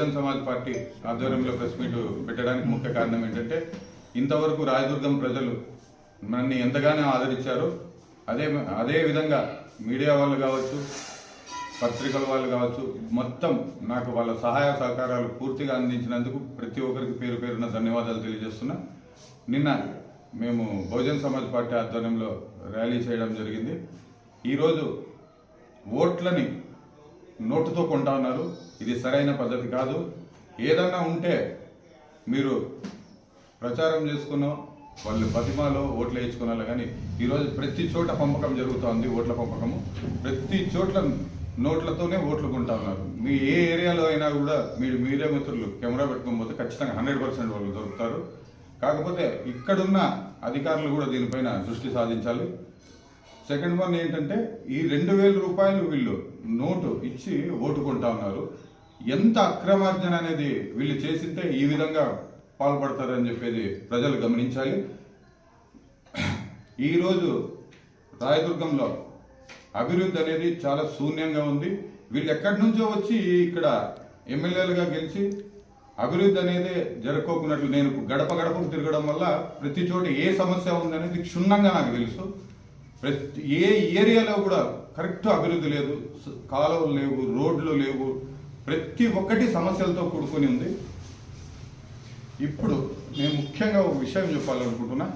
Bahujan Samaj party ఆధ్వర్యంలో press meet పెట్టడానికి ముఖ్య కారణం ఏంటంటే ఇంతవరకు రాయదుర్గం ప్రజలు నన్ను ఎంతగానో ఆదరించారో అదే అదే విధంగా మీడియా వాళ్ళు కావచ్చు పత్రికల వాళ్ళు కావచ్చు మొత్తం నాకు వాళ్ళ సహాయ సహకారాలు పూర్తిగా అందించినందుకు ప్రతి ఒక్కరికి పేరు పేరున ధన్యవాదాలు తెలియజేస్తున్నా. నిన్న మేము బహుజన్ సమాజ్ పార్టీ ఆధ్వర్యంలో ర్యాలీ చేయడం జరిగింది. ఈరోజు ఓట్లని నోటుతో కొంటా ఉన్నారు ఇది సరైన పద్ధతి కాదు. ఏదన్నా ఉంటే మీరు ప్రచారం చేసుకున్నాం వాళ్ళు బతిమాలో ఓట్లు వేయించుకున్నారు కానీ ఈరోజు ప్రతి చోట పంపకం జరుగుతోంది ఓట్ల పంపకము. ప్రతి చోట్ల నోట్లతోనే ఓట్లు కొంటా ఉన్నారు మీ ఏ ఏరియాలో అయినా కూడా మీరు మీడియా మిత్రులు కెమెరా పెట్టుకోకపోతే ఖచ్చితంగా హండ్రెడ్ పర్సెంట్ వాళ్ళు దొరుకుతారు. కాకపోతే ఇక్కడున్న అధికారులు కూడా దీనిపైన దృష్టి సాధించాలి. సెకండ్ వన్ ఏంటంటే ఈ రెండు వేల రూపాయలు వీళ్ళు నోటు ఇచ్చి ఓటుకుంటా ఉన్నారు. ఎంత అక్రమార్జన అనేది వీళ్ళు చేసింటే ఈ విధంగా పాల్పడతారని చెప్పేది ప్రజలు గమనించాలి. ఈరోజు రాయదుర్గంలో అభివృద్ధి అనేది చాలా శూన్యంగా ఉంది. వీళ్ళు ఎక్కడి నుంచో వచ్చి ఇక్కడ ఎమ్మెల్యేలుగా గెలిచి అభివృద్ధి అనేది జరుపుకోకున్నట్లు నేను గడప గడపకు తిరగడం వల్ల ప్రతి చోట ఏ సమస్య ఉందనేది క్షుణ్ణంగా నాకు తెలుసు. ప్రతి ఏ ఏరియాలో కూడా కరెక్ట్ అభివృద్ధి లేదు కాలువలు లేవు రోడ్లు లేవు ప్రతి ఒక్కటి సమస్యలతో కూడుకొని ఉంది. ఇప్పుడు నేను ముఖ్యంగా ఒక విషయం చెప్పాలనుకుంటున్నా.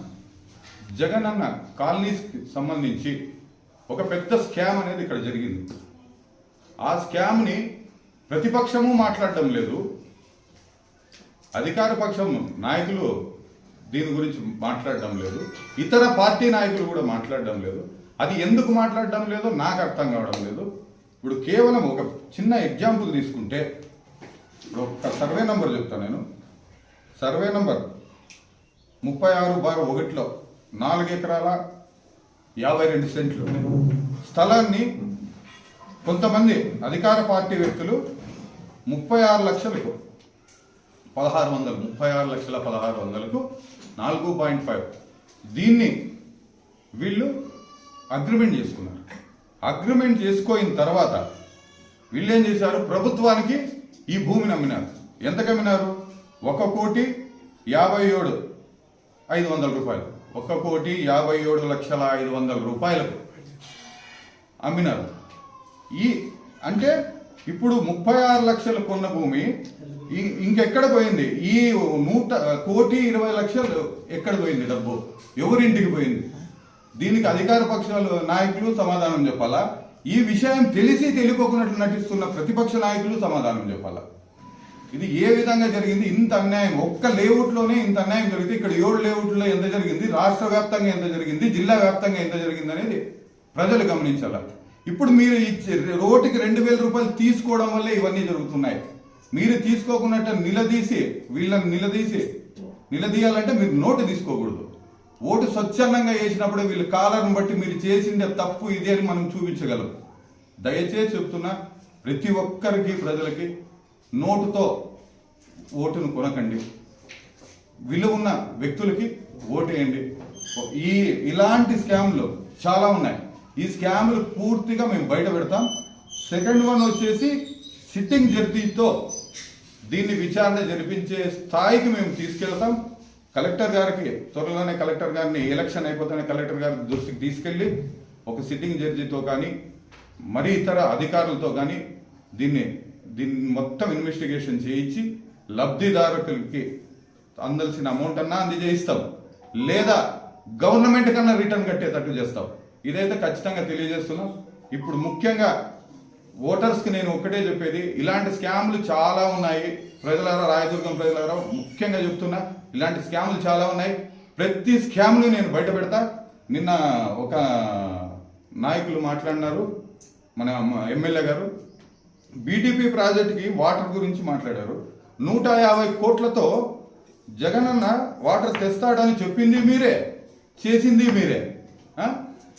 జగన్ అన్న కాలనీస్కి సంబంధించి ఒక పెద్ద స్కామ్ అనేది ఇక్కడ జరిగింది. ఆ స్కామ్ని ప్రతిపక్షము మాట్లాడడం లేదు. అధికార పక్షం నాయకులు దీని గురించి మాట్లాడడం లేదు. ఇతర పార్టీ నాయకులు కూడా మాట్లాడడం లేదు. అది ఎందుకు మాట్లాడడం లేదో నాకు అర్థం కావడం లేదు. ఇప్పుడు కేవలం ఒక చిన్న ఎగ్జాంపుల్ తీసుకుంటే ఇప్పుడు ఒక సర్వే నెంబర్ చెప్తాను నేను. సర్వే నెంబర్ ముప్పై ఆరు బార్ ఒకటిలో నాలుగు ఎకరాల యాభై రెండు సెంట్లు. స్థలాన్ని కొంతమంది అధికార పార్టీ వ్యక్తులు ముప్పై ఆరు లక్షలకు పదహారు వందలు ముప్పై ఆరు లక్షల పదహారు వందలకు నాలుగు పాయింట్ ఫైవ్. దీన్ని వీళ్ళు అగ్రిమెంట్ చేసుకున్నారు. అగ్రిమెంట్ చేసుకోయిన తర్వాత వీళ్ళు ఏం చేశారు? ప్రభుత్వానికి ఈ భూమిని అమ్మినారు. ఎంతకు అమ్మినారు? ఒక కోటి యాభై ఏడు ఐదు వందల రూపాయలు. ఒక కోటి యాభై ఏడు లక్షల ఐదు వందల రూపాయలకు అమ్మినారు. ఈ అంటే ఇప్పుడు ముప్పై ఆరు లక్షలు కొన్న భూమి ఇంకెక్కడ పోయింది? ఈ నూట కోటి ఇరవై లక్షలు ఎక్కడ పోయింది డబ్బు? ఎవరింటికి పోయింది? దీనికి అధికార పక్షాలు నాయకులు సమాధానం చెప్పాలా? ఈ విషయం తెలిసి తెలియకోకున్నట్లు నటిస్తున్న ప్రతిపక్ష నాయకులు సమాధానం చెప్పాలా? ఇది ఏ విధంగా జరిగింది? ఇంత అన్యాయం. ఒక్క లేఅవుట్లోనే ఇంత అన్యాయం జరిగింది ఇక్కడ ఏడు లేఅవుట్లో ఎంత జరిగింది? రాష్ట్ర వ్యాప్తంగా ఎంత జరిగింది? జిల్లా వ్యాప్తంగా ఎంత జరిగింది అనేది ప్రజలు గమనించాల? ఇప్పుడు మీరు ఇచ్చే రోటికి రెండు వేల రూపాయలు తీసుకోవడం వల్ల ఇవన్నీ జరుగుతున్నాయి. మీరు తీసుకోకున్నట్టు నిలదీసి వీళ్ళని నిలదీసి నిలదీయాలంటే మీరు నోటు తీసుకోకూడదు. ఓటు స్వచ్ఛందంగా వేసినప్పుడు వీళ్ళు కాలర్ని బట్టి మీరు చేసిండే తప్పు ఇదే అని మనం చూపించగలం. దయచేసి చెప్తున్నా ప్రతి ఒక్కరికి ప్రజలకి నోటుతో ఓటును కొనకండి. విలువ ఉన్న వ్యక్తులకి ఓటేయండి ఈ ఇలాంటి స్కామ్లు చాలా ఉన్నాయి. ఈ స్కామ్లు పూర్తిగా మేము బయట పెడతాం. సెకండ్ వన్ వచ్చేసి సిట్టింగ్ జడ్జితో దీన్ని విచారణ జరిపించే స్థాయికి మేము తీసుకెళ్తాం. కలెక్టర్ గారికి త్వరలోనే కలెక్టర్ గారిని ఎలక్షన్ అయిపోతేనే కలెక్టర్ గారి దృష్టికి తీసుకెళ్ళి ఒక సిట్టింగ్ జడ్జితో కానీ మరి ఇతర అధికారులతో కానీ దీన్ని దీన్ని మొత్తం ఇన్వెస్టిగేషన్ చేయించి లబ్ధిదారులకి అందాల్సిన అమౌంట్ అన్నా అందజేయిస్తాం. లేదా గవర్నమెంట్ కన్నా రిటర్న్ కట్టేటట్టు చేస్తాం. ఇదైతే ఖచ్చితంగా తెలియజేస్తున్నాం. ఇప్పుడు ముఖ్యంగా ఓటర్స్కి నేను ఒక్కటే చెప్పేది ఇలాంటి స్కామ్లు చాలా ఉన్నాయి. ప్రజలారా రాయదుర్గం ప్రజలారా ముఖ్యంగా చెప్తున్నా ఇలాంటి స్కామ్లు చాలా ఉన్నాయి. ప్రతి స్కామ్ను నేను బయట పెడతా. నిన్న ఒక నాయకులు మాట్లాడినారు మన ఎమ్మెల్యే గారు. బీటీపీ ప్రాజెక్టుకి వాటర్ గురించి మాట్లాడారు. నూట యాభై కోట్లతో జగనన్న వాటర్ తెస్తాడని చెప్పింది మీరే చేసింది మీరే.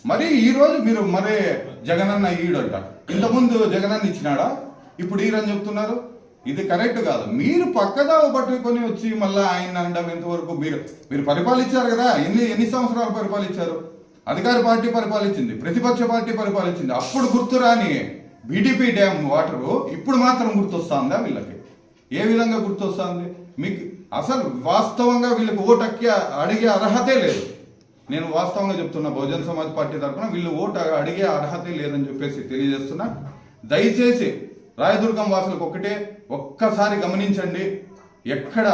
మరి ఈరోజు మీరు మరే జగనన్న ఈడంట ఇంతకుముందు జగనన్న ఇచ్చినాడా? ఇప్పుడు ఈరని చెప్తున్నారు? ఇది కరెక్ట్ కాదు. మీరు పక్కదావ పట్టుకొని వచ్చి మళ్ళీ ఆయన అనడం ఇంతవరకు మీరు మీరు పరిపాలించారు కదా? ఎన్ని ఎన్ని సంవత్సరాలు పరిపాలించారు? అధికార పార్టీ పరిపాలించింది ప్రతిపక్ష పార్టీ పరిపాలించింది. అప్పుడు గుర్తురాని బీటీపీ డ్యామ్ వాటర్ ఇప్పుడు మాత్రం గుర్తొస్తుందా వీళ్ళకి? ఏ విధంగా గుర్తొస్తుంది? మీకు అసలు వాస్తవంగా వీళ్ళకి ఓటు అడిగే అర్హతే లేదు. నేను వాస్తవంగా చెప్తున్నా బహుజన్ సమాజ్ పార్టీ తరఫున వీళ్ళు ఓటు అడిగే అర్హత లేదని చెప్పేసి తెలియజేస్తున్నా. దయచేసి రాయదుర్గం వాసులకు ఒక్కటే ఒక్కసారి గమనించండి ఎక్కడ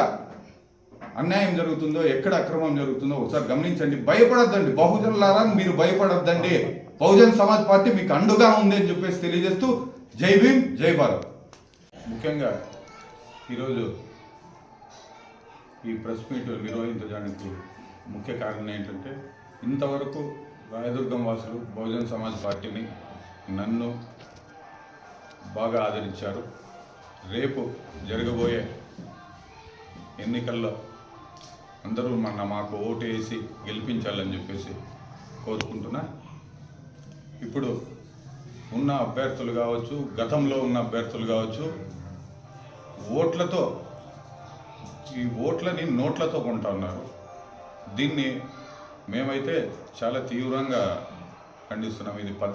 అన్యాయం జరుగుతుందో ఎక్కడ అక్రమం జరుగుతుందో ఒకసారి గమనించండి. భయపడద్దండి. బహుజనులారా మీరు భయపడొద్దండి. బహుజన్ సమాజ్ పార్టీ మీకు అండుగా ఉంది అని చెప్పేసి తెలియజేస్తూ జై భీమ్ జై భారత్. ముఖ్యంగా ఈరోజు ఈ ప్రెస్ మీట్ నిర్వహించడానికి ముఖ్య కారణం ఏంటంటే ఇంతవరకు రాయదుర్గం వాసులు బహుజన్ సమాజ్ పార్టీని నన్ను బాగా ఆదరించారు. రేపు జరగబోయే ఎన్నికల్లో అందరూ మన మాకు ఓటు వేసి గెలిపించాలని చెప్పేసి కోరుకుంటున్నా. ఇప్పుడు ఉన్న అభ్యర్థులు కావచ్చు గతంలో ఉన్న అభ్యర్థులు కావచ్చు ఓట్లతో ఈ ఓట్లని నోట్లతో కొంటా ఉన్నారు. దీన్ని మేమైతే చాలా తీవ్రంగా ఖండిస్తున్నాం. ఇది పద్ధతి